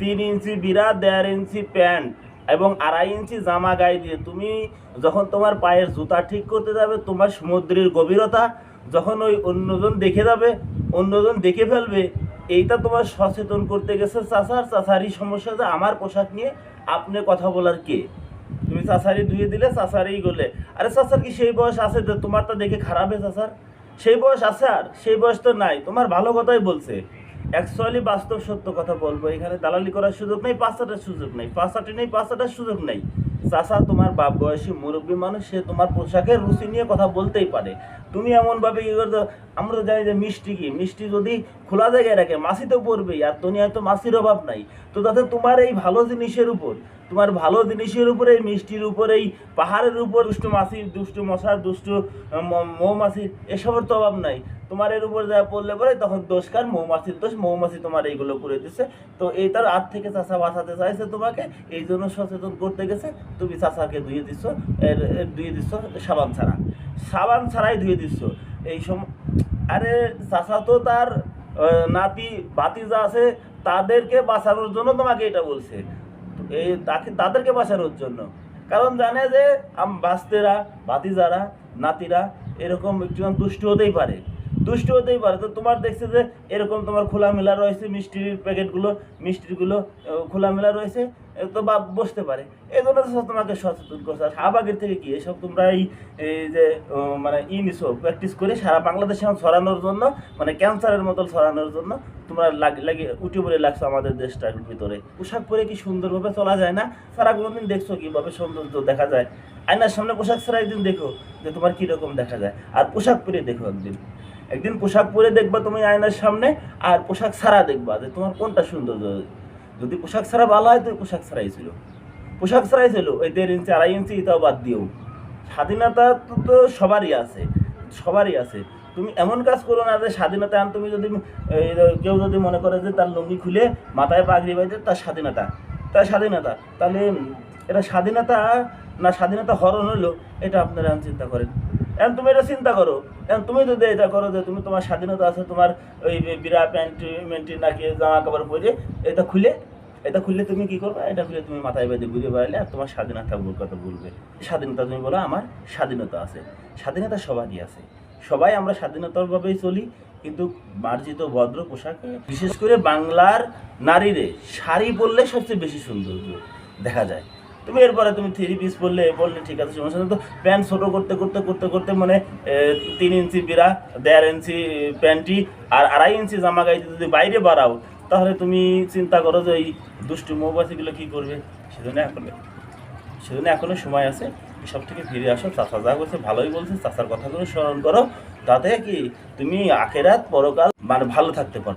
তিন ইঞ্চি বিরা দেড় ইঞ্চি প্যান্ট এবং আড়াই ইঞ্চি জামা গায়ে দিয়ে। তুমি যখন তোমার পায়ের জুতা ঠিক করতে যাবে, তোমার সমুদ্রের গভীরতা যখন ওই অন্যজন দেখে যাবে, অন্যজন দেখে ফেলবে, এইটা তোমার সচেতন করতে গেছে চাচার চাচারই সমস্যা যে আমার পোশাক নিয়ে আপনি কথা বলার কে? তুমি চাচারি ধুয়ে দিলে চাচারি গলে। আরে চাচার কি সেই বয়স আছে? যে তোমারটা দেখে খারাপ হয়ে চাচার সেই বয়স আছে আর, সেই বয়স তো নাই। তোমার ভালো কথাই বলছে। অ্যাকচুয়ালি বাস্তব সত্য কথা বলব। এখানে দালালি করার সুযোগ নেই পাঁচটার সুযোগ নেই। পাঁচটাটি নেই পাঁচটার সুযোগ নেই। চাচা, তোমার বাপ বয়সী মুরব্বী মানুষ, সে তোমার পোশাকের রুচি নিয়ে কথা বলতেই পারে। তুমি এমনভাবে কি করতো আমরা তো জানি যে মিষ্টি কি? মিষ্টি যদি খোলা জায়গায় রাখে, মাছি তো পড়বেই, আর দুনিয়ায় তো মাছির অভাব নাই। তো তাতে তোমার এই ভালো জিনিসের উপর তোমার ভালো জিনিসের উপরে, এই মিষ্টির উপর, এই পাহাড়ের উপর দুষ্টু মাছি, দুষ্টু মশা, দুষ্টু মৌমাছি, এসবের তো অভাব নাই। তোমার এর উপর যা পড়লে পরে তখন দোষকার মৌমাছির দোষ। মৌমাছি তোমার এইগুলো করে দিচ্ছে তো এই তার হাত থেকে চাষা বাঁচাতে চাইছে তোমাকে। এই জন্য সচেতন করতে গেছে। তুমি চাষাকে ধুয়ে দিচ্ছ এর ধুয়ে দিচ্ছ সাবান ছাড়া। সাবান ছাড়াই ধুয়ে দিচ্ছ এই সম, আরে চাষা তো তার নাতি বাতিজা আছে, তাদেরকে বাঁচানোর জন্য তোমাকে এটা বলছে। এই তাকে, তাদেরকে বাঁচানোর জন্য। কারণ জানে যে আম, বাস্তেরা, ভাতিজারা, নাতিরা এরকম একটু দুষ্ট হতেই পারে। দুষ্ট হতেই পারে। তো তোমার দেখছে যে এরকম তোমার খোলামেলা রয়েছে মিষ্টির প্যাকেটগুলো মিষ্টিরগুলো আহ, খোলামেলা রয়েছে তো বা বসতে পারে। এই জন্য তো তোমাকে সচেতন করছে। আর শাহবাগের থেকে কি এসব তোমরা এই যে মানে ই প্র্যাকটিস করে সারা বাংলাদেশে ছড়ানোর জন্য মানে ক্যান্সারের মতো ছড়ানোর জন্য তোমরা লাগে লাগে উঠে পড়ে লাগছো আমাদের দেশটার ভিতরে। পোশাক পরে কি সুন্দরভাবে চলা যায় না? সারা কোনোদিন দেখছ কীভাবে সৌন্দর্য দেখা যায়? আয়নার সামনে পোশাক ছাড়া একদিন দেখো যে তোমার কীরকম দেখা যায়। আর পোশাক পরে দেখো একদিন। একদিন পোশাক পরে দেখবা তুমি আয়নার সামনে আর পোশাক ছাড়া দেখবা যে তোমার কোনটা সৌন্দর্য যদি পোশাক ছাড়া ভালো হয়, তো পোশাক ছাড়াই ছিল। পোশাক ছাড়াই ছিল, ওই দেড় ইঞ্চি, আড়াই ইঞ্চি এটাও বাদ দিও। স্বাধীনতা তো তো সবারই আছে সবারই আছে। তুমি এমন কাজ করো না যে স্বাধীনতা আন, তুমি যদি কেউ যদি মনে করে যে তার লুঙ্গি খুলে মাথায় পাগড়ি বাইতে তার স্বাধীনতা তার স্বাধীনতা। তাহলে, এটা স্বাধীনতা না স্বাধীনতা হরণ হলো, এটা আপনারা চিন্তা করেন। এখন তুমি এটা চিন্তা করো। এখন তুমি যদি এটা করো যে তুমি তোমার স্বাধীনতা আছে, তোমার ওই বিরা প্যান্ট, মেন্টি নাকি জামা কাপড় পরে এটা খুলে, এটা খুললে তুমি কি করবে? এটা খুলে তুমি মাথায় বেঁধে ঘুরে বেড়ালে আর তোমার স্বাধীনতা বল কথা বলবে। স্বাধীনতা তুমি বলো, আমার স্বাধীনতা আছে। স্বাধীনতা সবারই আছে। সবাই আমরা স্বাধীনতারভাবেই চলি, কিন্তু মার্জিত, ভদ্র পোশাকে, বিশেষ করে বাংলার নারীরে শাড়ি পরলে সবচেয়ে বেশি সৌন্দর্য দেখা যায়। তুমি এরপরে তুমি থ্রি পিস পরলে পরলে ঠিক আছে, সমস্যা তো প্যান্ট ছোটো করতে করতে করতে করতে মানে তিন ইঞ্চি বিরা দেড় ইঞ্চি প্যান্টি আর আড়াই ইঞ্চি জামা গাইতে যদি বাইরে বাড়াও তাহলে তুমি চিন্তা করো যে এই দুষ্টু মৌবাসীগুলো কী করবে? সেজন্য এখন সেজন্য এখনও সময় আছে। সব থেকে ফিরে আসো। চাষা যা করছে ভালোই বলছে। চাষার কথাগুলো স্মরণ করো। তাতে কি তুমি আখেরাত, পরকাল মানে ভালো থাকতে পারো।